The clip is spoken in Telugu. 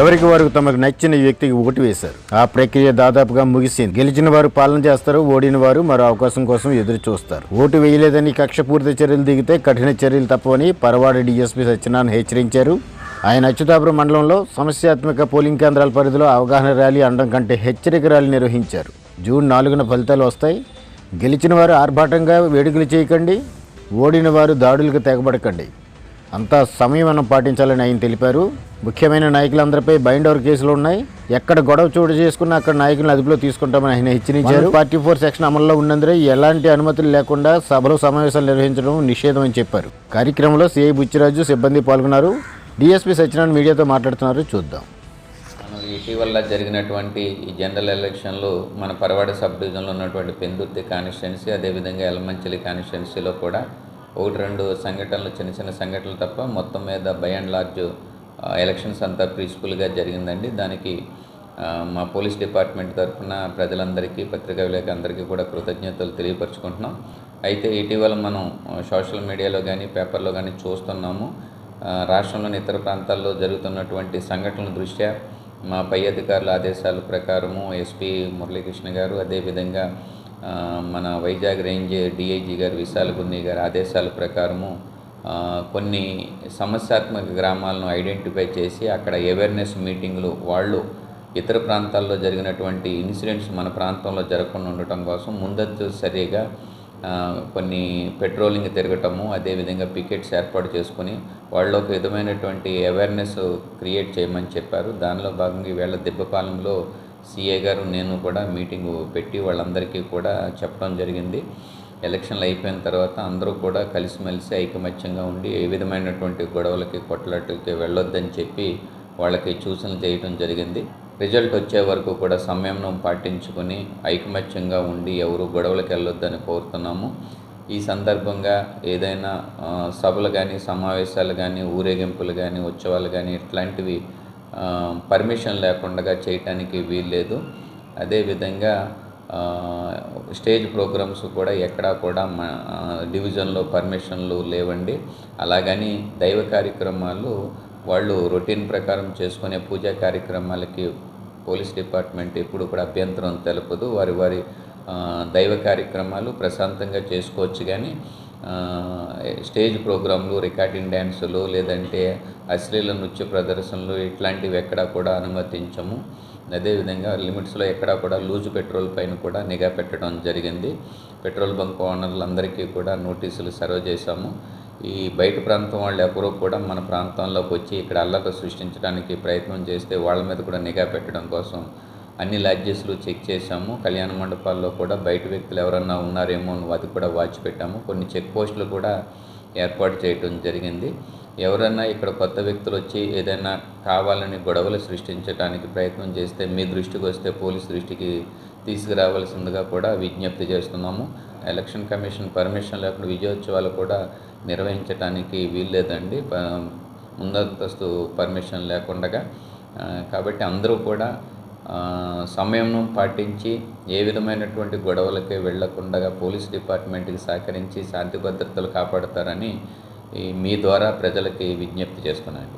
ఎవరికి వారు తమకు నచ్చిన వ్యక్తికి ఓటు వేశారు? ఆ ప్రక్రియ దాదాపుగా ముగిసింది. గెలిచిన వారు పాలన చేస్తారు ఓడిన వారు మరో అవకాశం కోసం ఎదురు చూస్తారు. ఓటు వేయలేదని కక్షపూరిత చర్యలు దిగితే కఠిన చర్యలు తప్పవని పరవాడ డీఎస్పీ సత్యనారాయణ హెచ్చరించారు. ఆయన అచ్యుతాపురం మండలంలో సమస్యాత్మక పోలింగ్ కేంద్రాల పరిధిలో అవగాహన ర్యాలీ అనడం కంటే హెచ్చరిక ర్యాలీ నిర్వహించారు. జూన్ నాలుగున ఫలితాలు వస్తాయి. గెలిచిన వారు ఆర్భాటంగా వేడుకలు చేయకండి. ఓడిన వారు దాడులకు తెగబడకండి. అంతా సంయమనం పాటించాలని ఆయన తెలిపారు. ముఖ్యమైన నాయకులందరిపై బైండ్ ఓవర్ కేసులు ఉన్నాయి. ఎక్కడ గొడవ చోటు చేసుకున్నా అక్కడ నాయకులను అదుపులో తీసుకుంటామని ఆయన హెచ్చరించారు. పార్టీ ఫోర్ సెక్షన్ అమల్లో ఉన్నందున ఎలాంటి అనుమతులు లేకుండా సభలు సమావేశాలు నిర్వహించడం నిషేధం అని చెప్పారు. కార్యక్రమంలో సిఐ బుచ్చిరాజు సిబ్బంది పాల్గొన్నారు. డిఎస్పీ సత్యనారాయణ మీడియాతో మాట్లాడుతున్నారు. చూద్దాం. మనం ఇటీవల జరిగినటువంటి ఈ జనరల్ ఎలక్షన్లో మన పరవాడ సబ్ డివిజన్లో ఉన్నటువంటి పెందుర్తి కాన్స్టిట్యున్సీ అదేవిధంగా ఎలమంచిలి కాన్స్టిట్యున్సీలో కూడా ఒకటి రెండు సంఘటనలు చిన్న చిన్న సంఘటనలు తప్ప మొత్తం మీద బై అండ్ లార్జ్ ఎలక్షన్స్ అంతా పీస్ఫుల్గా జరిగిందండి. దానికి మా పోలీస్ డిపార్ట్మెంట్ తరఫున ప్రజలందరికీ పత్రికా విలేకరులందరికీ కూడా కృతజ్ఞతలు తెలియపరుచుకుంటున్నాం. అయితే ఇటీవల మనం సోషల్ మీడియాలో కానీ పేపర్లో కానీ చూస్తున్నాము. రాష్ట్రంలోని ఇతర ప్రాంతాల్లో జరుగుతున్నటువంటి సంఘటనల దృష్ట్యా మా పై అధికారుల ఆదేశాల ప్రకారము ఎస్పీ మురళీకృష్ణ గారు అదేవిధంగా మన వైజాగ్ రేంజ్ డిఐజీ గారు విశాల గున్ని గారి ఆదేశాల ప్రకారము కొన్ని సమస్యాత్మక గ్రామాలను ఐడెంటిఫై చేసి అక్కడ అవేర్నెస్ మీటింగ్లు వాళ్ళు ఇతర ప్రాంతాల్లో జరిగినటువంటి ఇన్సిడెంట్స్ మన ప్రాంతంలో జరగకుండా ఉండటం కోసం ముందస్తు సరిగా కొన్ని పెట్రోలింగ్ తిరగటము అదేవిధంగా పికెట్స్ ఏర్పాటు చేసుకొని వాళ్ళు ఒక విధమైనటువంటి అవేర్నెస్ క్రియేట్ చేయమని చెప్పారు. దానిలో భాగంగా ఈవేళ దెబ్బపాలెంలో సిఏ గారు నేను కూడా మీటింగ్ పెట్టి వాళ్ళందరికీ కూడా చెప్పడం జరిగింది. ఎలక్షన్లు అయిపోయిన తర్వాత అందరూ కూడా కలిసిమెలిసి ఐకమత్యంగా ఉండి ఏ విధమైనటువంటి గొడవలకి కొట్లాటలకి వెళ్ళొద్దని చెప్పి వాళ్ళకి సూచనలు చేయడం జరిగింది. రిజల్ట్ వచ్చే వరకు కూడా సమయం పాటించుకొని ఐకమత్యంగా ఉండి ఎవరు గొడవలకు వెళ్ళొద్దని కోరుతున్నాము. ఈ సందర్భంగా ఏదైనా సభలు కానీ సమావేశాలు కానీ ఊరేగింపులు కానీ ఉత్సవాలు కానీ ఇట్లాంటివి పర్మిషన్ లేకుండా చేయటానికి వీల్లేదు. అదేవిధంగా స్టేజ్ ప్రోగ్రామ్స్ కూడా ఎక్కడా కూడా మా డివిజన్లో పర్మిషన్లు లేవండి. అలాగని దైవ కార్యక్రమాలు వాళ్ళు రొటీన్ ప్రకారం చేసుకునే పూజా కార్యక్రమాలకి పోలీస్ డిపార్ట్మెంట్ ఎప్పుడు కూడా అభ్యంతరం తెలుపదు. వారి వారి దైవ కార్యక్రమాలు ప్రశాంతంగా చేసుకోవచ్చు కానీ స్టేజ్ ప్రోగ్రాంలు రికార్డింగ్ డ్యాన్సులు లేదంటే అశ్లీల నృత్య ప్రదర్శనలు ఇట్లాంటివి ఎక్కడా కూడా అనుమతించము. అదేవిధంగా లిమిట్స్లో ఎక్కడా కూడా లూజ్ పెట్రోల్ పైన కూడా నిఘా పెట్టడం జరిగింది. పెట్రోల్ బంక్ ఓనర్లందరికీ కూడా నోటీసులు సర్వ్ చేశాము. ఈ బయట ప్రాంతం వాళ్ళు ఎవరూ కూడా మన ప్రాంతంలోకి వచ్చి ఇక్కడ అల్లర్లు సృష్టించడానికి ప్రయత్నం చేస్తే వాళ్ళ మీద కూడా నిఘా పెట్టడం కోసం అన్ని లాడ్జెస్లు చెక్ చేశాము. కళ్యాణ మండపాల్లో కూడా బయట వ్యక్తులు ఎవరన్నా ఉన్నారేమో అని అది కూడా వాచ్ పెట్టాము. కొన్ని చెక్ పోస్టులు కూడా ఏర్పాటు చేయడం జరిగింది. ఎవరన్నా ఇక్కడ కొత్త వ్యక్తులు వచ్చి ఏదైనా కావాలని గొడవలు సృష్టించడానికి ప్రయత్నం చేస్తే మీ దృష్టికి వస్తే పోలీస్ దృష్టికి తీసుకురావాల్సిందిగా కూడా విజ్ఞప్తి చేస్తున్నాము. ఎలక్షన్ కమిషన్ పర్మిషన్ లేకుండా విజయోత్సవాలు కూడా నిర్వహించడానికి వీల్లేదండి. ముందస్తు పర్మిషన్ లేకుండా కాబట్టి అందరూ కూడా సమయంను పాటించి ఏ విధమైనటువంటి గొడవలకి వెళ్ళకుండా పోలీస్ డిపార్ట్మెంట్కి సహకరించి శాంతి భద్రతలు కాపాడతారని ఈ మీ ద్వారా ప్రజలకి విజ్ఞప్తి చేస్తున్నాను.